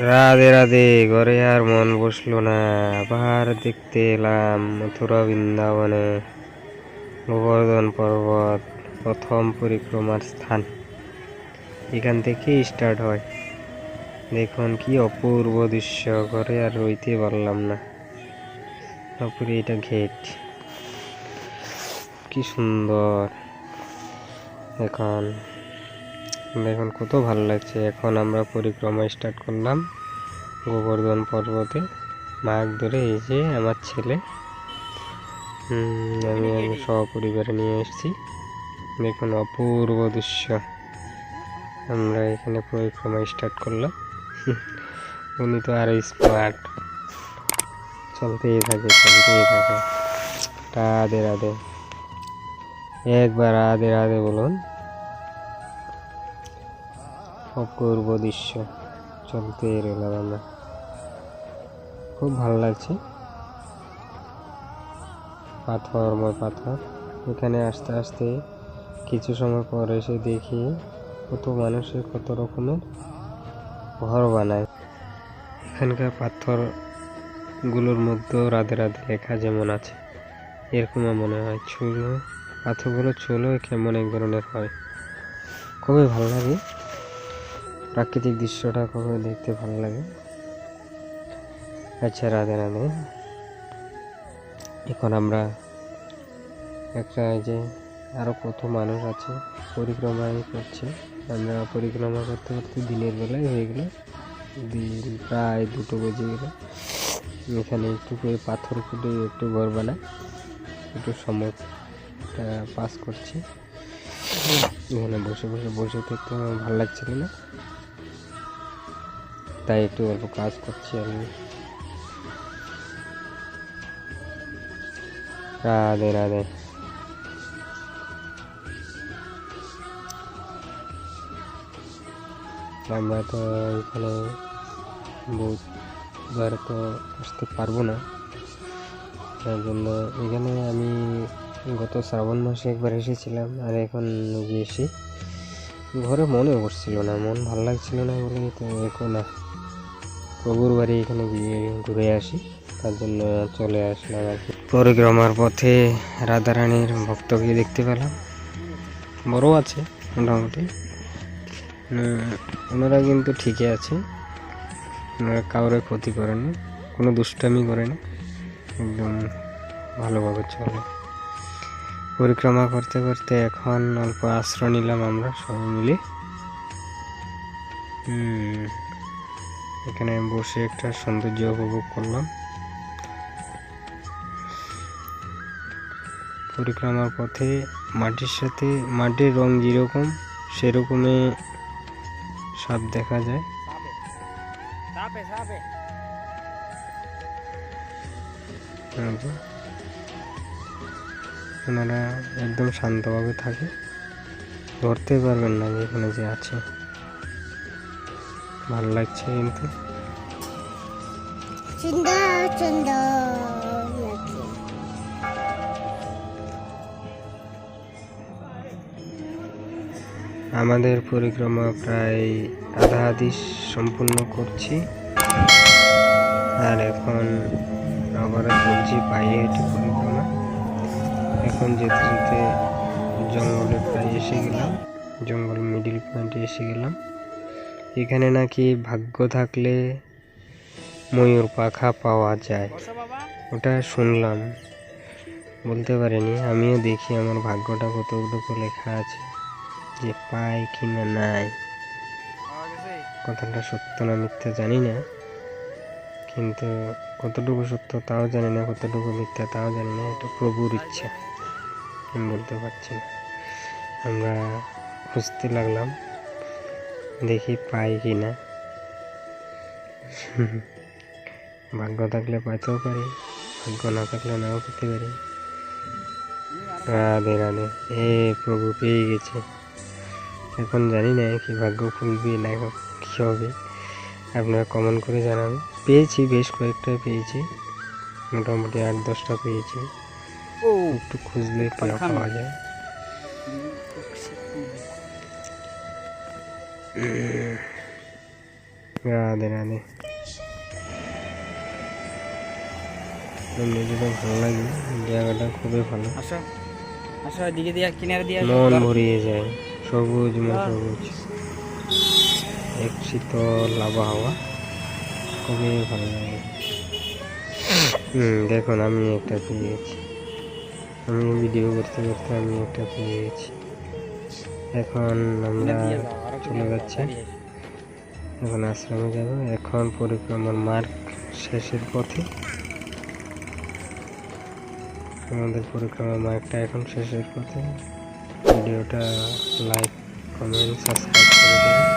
রাধে রাধে, ঘরে আর মন বসল না। আবার দেখতে এলাম মথুরা বৃন্দাবনে। গোবর্ধন পর্বত, প্রথম পরিক্রমার স্থান। এখান থেকে স্টার্ট হয়। দেখুন কি অপূর্ব দৃশ্য, ঘরে আর রইতে পারলাম না। তারপরে এটা ঘেট। কি সুন্দর। এখন দেখুন, কত ভালো লাগছে। এখন আমরা পরিক্রমা স্টার্ট করলাম গোবর্ধন পর্বতে। মাঘ ধরে এই যে আমার ছেলে। আমি সপরিবারে নিয়ে এসেছি। দেখুন, অপূর্ব দৃশ্য। আমরা এখানে পরিক্রমা স্টার্ট করলাম। উনি তো আরও স্মার্ট চলতেই থাকে চলতেই থাকে। রাধে রাধে। একবার রাধে রাধে বলুন। অপূর্ব দৃশ্য। চলতে এলাম আমরা খুব ভালো লাগছে। পাথরময় পাথর। এখানে আস্তে আস্তে কিছু সময় পর এসে দেখি কত মানুষের কত রকমের ঘর বানায়। এখানকার পাথরগুলোর মধ্যেও রাধে রাধে লেখা যেমন আছে এরকম মনে হয়। ছুলো পাথরগুলো ছুলো কেমন এক ধরনের হয়। খুবই ভালো লাগে। প্রাকৃতিক দৃশ্যটা খুবই দেখতে ভালো লাগে? আচ্ছা রাধে রাধে। এখন আমরা একটা যে আরও কত মানুষ আছে পরিক্রমায় করছে। আমরা পরিক্রমা করতে করতে দিনের বেলায় হয়ে গেল। দিন প্রায় দুটো বেজে গেল। এখানে একটু করে পাথর ফুটে একটু ঘর বানায় একটু সময় পাস করছি। এখানে বসে বসে বসে থাকতে আমার ভালো লাগছিল না। তাই একটু অল্প কাজ করছি আমি। রাধে রাধে। আমরা তো এখানে বহুতবার তো আসতে পারব না। তার জন্য এখানে আমি গত শ্রাবণ মাসে একবার এসেছিলাম আর এখন গিয়েছি। ঘরে মনে বসছিল না, মন ভালো লাগছিল না বলে তো এখন প্রভুর বাড়ি এখানে গিয়ে ঘুরে আসি। তার জন্য চলে আসলাম আর কি। পরিক্রমার পথে রাধারানীর ভক্তকে দেখতে পেলাম। বড় আছে, মোটামুটি। ওনারা কিন্তু ঠিকই আছে। ওনারা কাউরে ক্ষতি করেনি, কোনো দুষ্টামি করেনি। একদম ভালোভাবে চলে। পরিক্রমা করতে করতে এখন অল্প আশ্রয় নিলাম আমরা সবাই মিলে। এখানে বসে একটা সৌন্দর্য উপভোগ করলাম। পরিক্রমার পথে মাটির সাথে মাটির রং যেরকম, সেরকমই সাপ দেখা যায়। ওনারা একদম শান্তভাবে থাকে ধরতে পারবেন না যে এখানে যে আছে। ভালো লাগছে কিন্তু। সুন্দর সুন্দর লাগছে আমাদের পরিক্রমা প্রায় আধা আধি সম্পূর্ণ করছি। আর এখন আবার চলছি পায়ে হেঁটে পরিক্রমা। এখন যেতে যেতে জঙ্গলে প্রায় এসে গেলাম। জঙ্গল মিডিল পয়েন্টে এসে গেলাম। এখানে নাকি ভাগ্য থাকলে ময়ূর পাখা পাওয়া যায়। ওটা শুনলাম। বলতে পারিনি, আমিও দেখি আমার ভাগ্যটা কতটুকু লেখা আছে, যে পাই কি না নাই। কথাটা সত্য না মিথ্যা জানি না, কিন্তু কতটুকু সত্য তাও জানি না, কতটুকু মিথ্যা তাও জানি না, এটা প্রভুর ইচ্ছা। আমি বলতে পারছি না। আমরা খুঁজতে লাগলাম। দেখি পাই কি না। ভাগ্য থাকলে পাইতেও পারি ভাগ্য না থাকলে নাও পেতে পারি। রাধে রাধে হে প্রভু পেয়ে গেছে। এখন জানি না কি ভাগ্য খুলবে না কি হবে। আপনারা কমন করে জানাবেন পেয়েছি বেশ কয়েকটা পেয়েছি। মোটামুটি আট দশটা পেয়েছি. একটু খুঁজলে পাওয়া যায়। রাধে রাধে এমনিতে ভালো লাগে জায়গাটা খুবই ভালো দিকে দিয়ে কিনারে দিয়ে মন ভরিয়ে যায় সবুজ মন সবুজ এক শীতল আবহাওয়া খুবই ভালো লাগে হুম দেখুন আমি একটা পেয়ে গেছি আমি ভিডিও করতে করতে আমি একটা পেয়ে গেছি এখন আমরা চলে যাচ্ছে। এখন আশ্রমে যাব। এখন পরিক্রমার মার্ক শেষের পথে। আমাদের পরিক্রমার মার্গটা এখন শেষের পথে। ভিডিওটা লাইক কমেন্ট সাবস্ক্রাইব